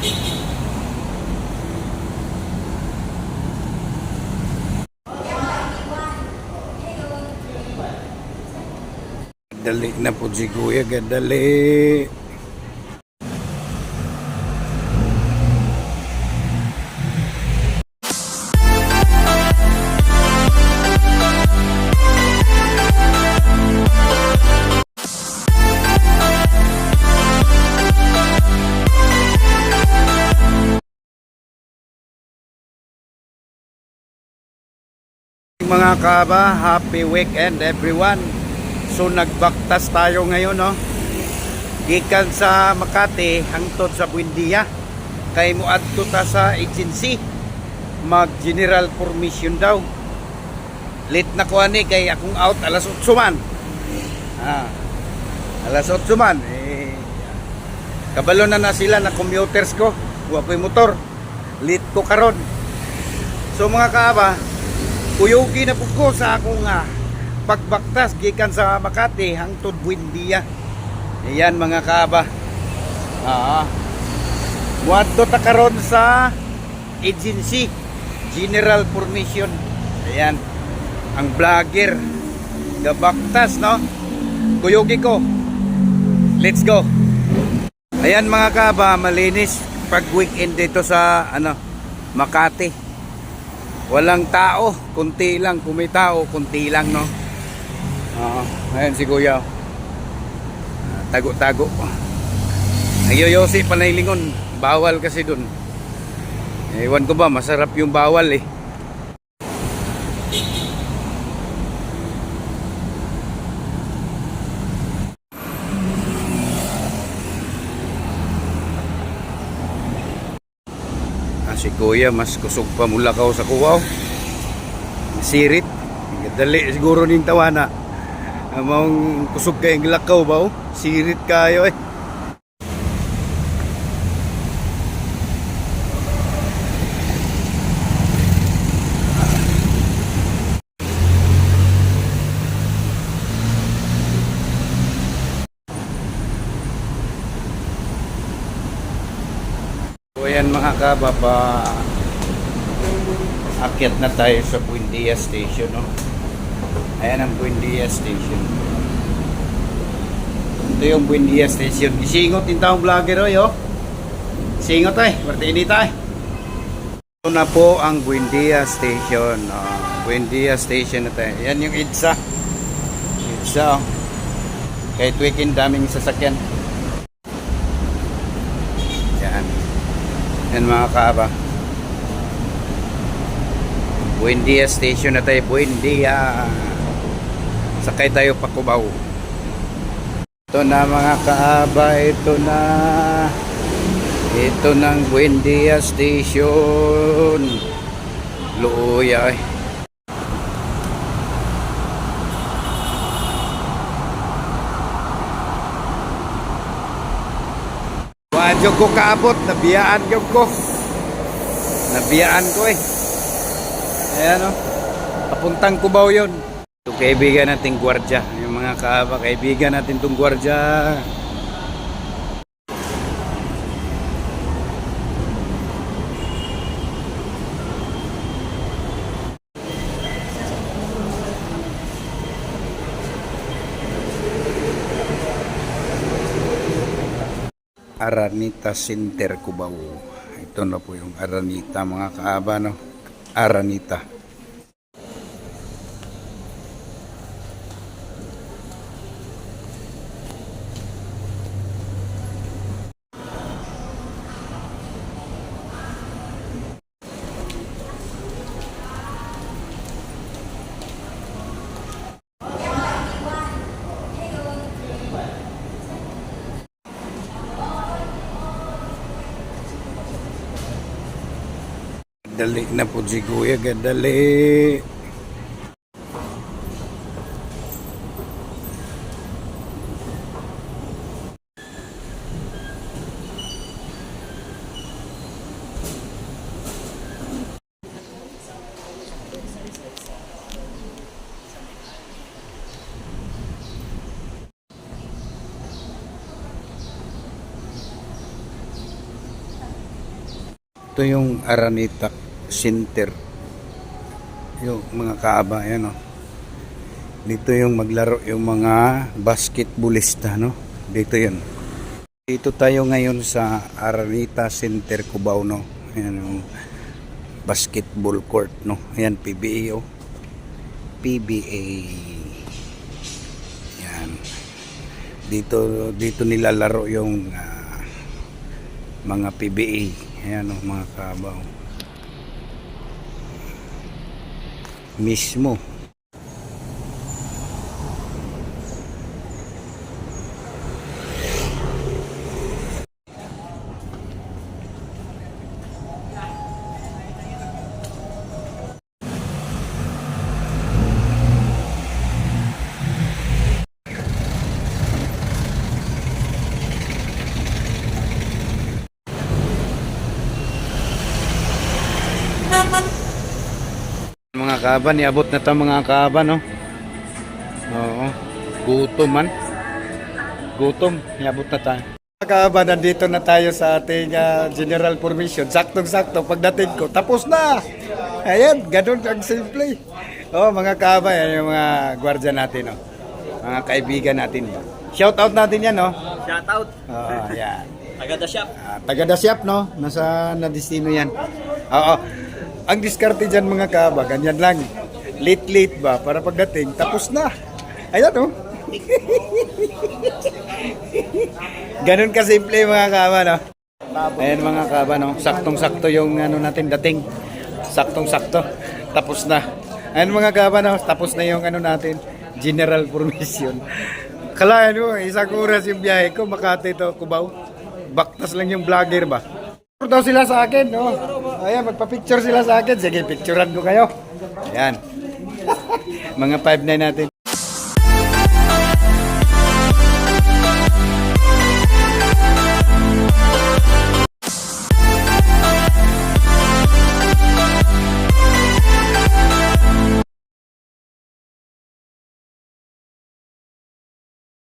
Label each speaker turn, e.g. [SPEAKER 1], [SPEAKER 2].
[SPEAKER 1] Dali na po si Kuya, Mga kaba, happy weekend everyone. So nagbaktas tayo ngayon no. Gikan sa Makati hangtod sa Buendia. Kay mo adto ta sa agency. Mag general permission daw. Late na ko ani kay akong out alas 8 man. Ah. Alas 8 man eh kabalo na na sila na commuters ko. Wa motor. Late ko karon. So mga kaaba, Kuyogi na po sa akong ah, pagbaktas gikan sa Makati hangtod Buendia. Ayan mga kaaba. Ah. Muadto ta karon sa agency General Permission. Ayan. Ang vlogger gabaktas no. Kuyogi ko. Let's go. Ayan mga kaaba, malinis pag weekend dito sa ano Makati. Walang tao, kunti lang. Kung may tao, kunti lang, no? Oo. Ayan si Kuya. Ah, Tago-tago. Nagyoyosi pa na lingon. Bawal kasi dun. Ewan ko ba, masarap yung bawal eh. Si Kuya, mas kusog pa mula ka sa kuwaw. Sirit. Dali siguro ning tawana. Among kusog kay lakaw ba? oh? Sirit kayo eh. So ayan mga kababa, akyat na tayo sa Buendia Station. No? Ayan ang Buendia Station. Ito yung Buendia Station. Isingot yung taong vlogger oy, oh. Singot ay, martini tayo. Ito na po ang Buendia Station. Oh, Buendia Station na tayo. Yan yung EDSA. EDSA, oh. Kahit weekend daming sasakyan. Yan. Yan mga kaaba. Buendia Station na tayo. Buendia. Sakay tayo pa. Ito na mga kaaba. Ito na. Ito ng Buendia Station. Luya eh. Wadyo ko kaabot, nabiyaan yung ko. Nabiyaan ko eh. Ayan o. Papuntang Cubao yun. Ito kaibigan nating gwardya. Yung mga kaibigan natin itong gwardya. Aranita Center Cubao. Ito na po yung Aranita mga kaaba no. Aranita. Dali na po si Kuya, gadali. ito yung Aranitak Center. Yung mga kaaba, yan o. Dito yung maglaro yung mga basketballista, no? Dito yun. Dito tayo ngayon sa Aranita Center, Cubao, no? Ayan yung basketball court, no? Ayan, PBA, oh. PBA. Yan. Dito dito nilalaro yung ah, mga PBA. Ayan, oh, mga kabaw. Mismo. Kaba, niabot na to mga kaba, no? Oo. Gutom man. Gutom, niabot na tayo. Mga kaba, nandito na tayo sa ating ah, general formation. Saktong-sakto, pagdating ko, tapos na! Ayan, ganun ang simple. Oh, mga kaba, yan yung mga gwardiya natin, no? Mga kaibigan natin. Shout out natin yan, no?
[SPEAKER 2] Shout out.
[SPEAKER 1] Oo, yan.
[SPEAKER 2] Taga the shop.
[SPEAKER 1] Ah, taga Dasyap, no? Nasa na destino yan. Oo. Ang diskarte dyan mga kaba, ganyan lang. Late-late ba? Para pagdating, tapos na. Ayan, oh. Ganun kasimple mga kaba, no? Ayan mga kaba, no? Saktong-sakto yung ano natin dating. Saktong-sakto. Tapos na. Ayan mga kaba, no? Tapos na yung ano natin. General formation. Kala ano, isang oras yung biyahe ko, Makati to, Cubao. Baktas lang yung vlogger ba? Picture daw sila sa akin, no? Ayan, magpa-picture sila sa akin. Sige, picturean ko kayo. Ayan. Mga 5'9 natin.